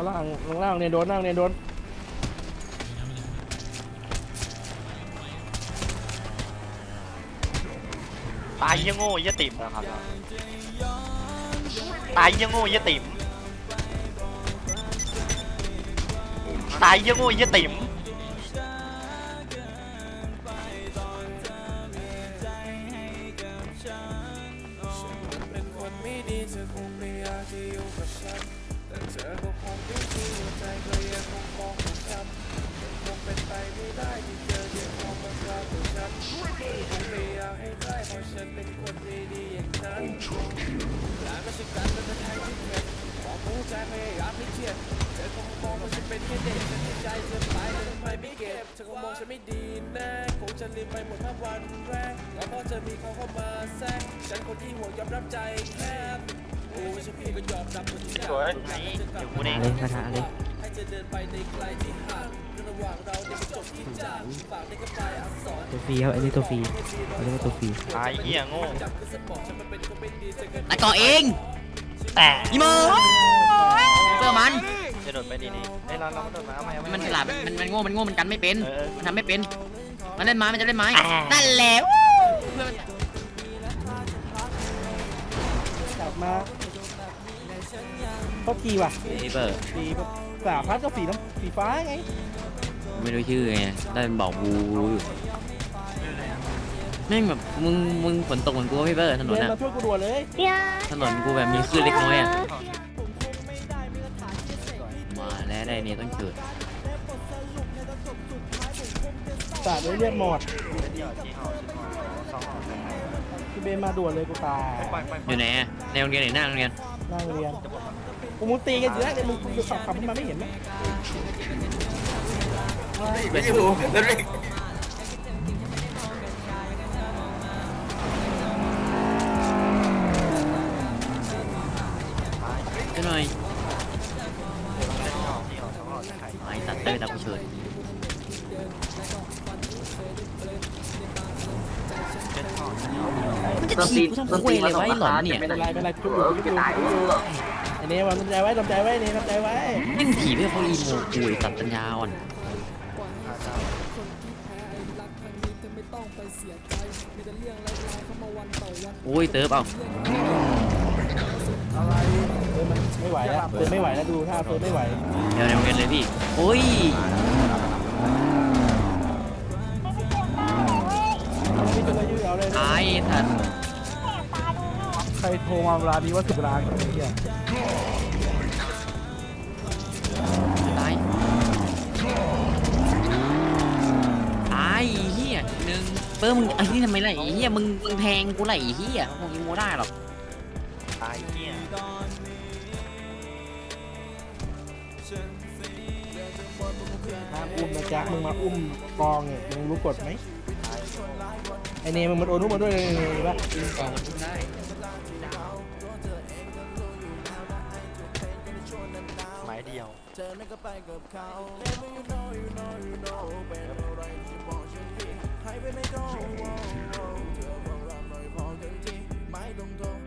ข้างล่างข้างล่างเนี่ยโดนนั่งเนี่ยโดนตายยังโง่ยี่ติ๋มนะครับ ตายยังโง่ยี่ติ๋มตายยังโง่ยี่ติ๋มไม่ดีเธอคงไม่อยากจะอยู่กับฉัน แต่เธอก็คงไม่ดีหัวใจก็ยังคงมองของฉันมันคงเป็นไปไม่ได้ที่เธอจะมองมาครากับฉันคงไม่อยากให้ได้เพราะฉันเป็นคนไม่ดีอย่างนั้นและไม่ใช่การเป็นไทยที่เผ็ดมองหัวใจพยายามไม่เครียดเธอคงมองว่าฉันเป็นแค่เด็กฉันในใจเธอไปแต่ทำไมไม่เก็บเธอคงมองฉันไม่ดีแน่คงจะลืมไปหมดภาพวันแรกแล้วพอเธอมีเขาเข้ามาแทรกฉันคนที่ห่วงยอมรับใจแคบ โอ้ฉันพี่ก็ยอมรับมันทุกอย่างสวยไหนเดี๋ยวกูเองเลยกระทะเลยให้เธอเดินไปในไกลที่ห่างระหว่างเราเนี่ยมันจบที่จางฝากในกระปายอักษรตัวฟรีครับอันนี้ตัวฟรีเขาเรียกว่าตัวฟรีตายเหี้ยโง่จับคือสมองฉันมันเป็นคนไม่ดีเธอก็ไอ้ก่อเองแต่อีโมเจอมันจะโดดไปดีๆไอ้ยเราเราก็โดดมาเอาไหมเอาไหมมันฉลาดมันมันโง่มันโง่มันกันไม่เป็น เออมันทำไม่เป็น มันเล่นไม้มันจะเล่นไม้อ่านั่นั่นแหละกลับมา เขาทีว่ะเอเบอร์สีสามพัดก็สีน้ำสีฟ้าไงไม่รู้ชื่อไงได้มันบอกบูอยู่แม่งแบบมึงมึงฝนตกเหมือนกูว่าพี่เบอร์ถนนเดินอะมาช่วยกูด่วนเลยถนนกูแบบมีคลื่นเล็กน้อยอะมาแล้วได้เนี่ยต้องเกิดสาดเลยเรียกหมด พี่เบนมาด่วนเลยกูตายปล่อยปล่อยอยู่ไหนอะในโรงเรียนไหนหน้าโรงเรียนนั่งเรียนกูมึงตีกันอยู่แล้วเนี่ยมึงมึงขับขับขึ้นมาไม่เห็นไหมไม่ถูกช่วยหน่อยเล่นห่อที่ห่อสองห่อจะขายไอ้สัตว์เต้ยตาผู้เชิญ มันจะถีบกูทำคุยเลยไวะไอ้หลอนเนี่ยไม่เป็นไรไม่เป็นไรชุบอยู่ชุบอยู่ชุบอยู่ไอ้เนี่ยวางน้ำใจไว้น้ำใจไว้เนี่ยน้ำใจไว้แม่งถีบให้เขาอีโมกูไอ้สัตว์ปัญญาอ่อนโอ้ยเติร์ฟเอาเดินมันไม่ไหวแล้วเดินไม่ไหวแล้วดูท่าเดินไม่ไหวเดี๋ยวในโรงเรียนเลยพี่โอ้ย เลยยืดเอาเลยตายไอ้สัตว์ใครโทรมาเวลานี้ว่าถึงเวลาของไอ้เหี้ยตายตายไอ้เหี้ยหนึ่งเปิ้มมึงไอ้นี่ทำไมล่ะไอ้เหี้ยมึงมึงแทงกูไหละไอ้เหี้ยมึงอีโมได้หรอกตายเหี้ยห้ามอุ้มนะจ๊ะมึงมาอุ้มกองเนี่ยมึงรู้กฎไหมไอ เนมึงมันโอนอุ้มมาด้วยเลยนี่ะกองมันได้ไม้เดียว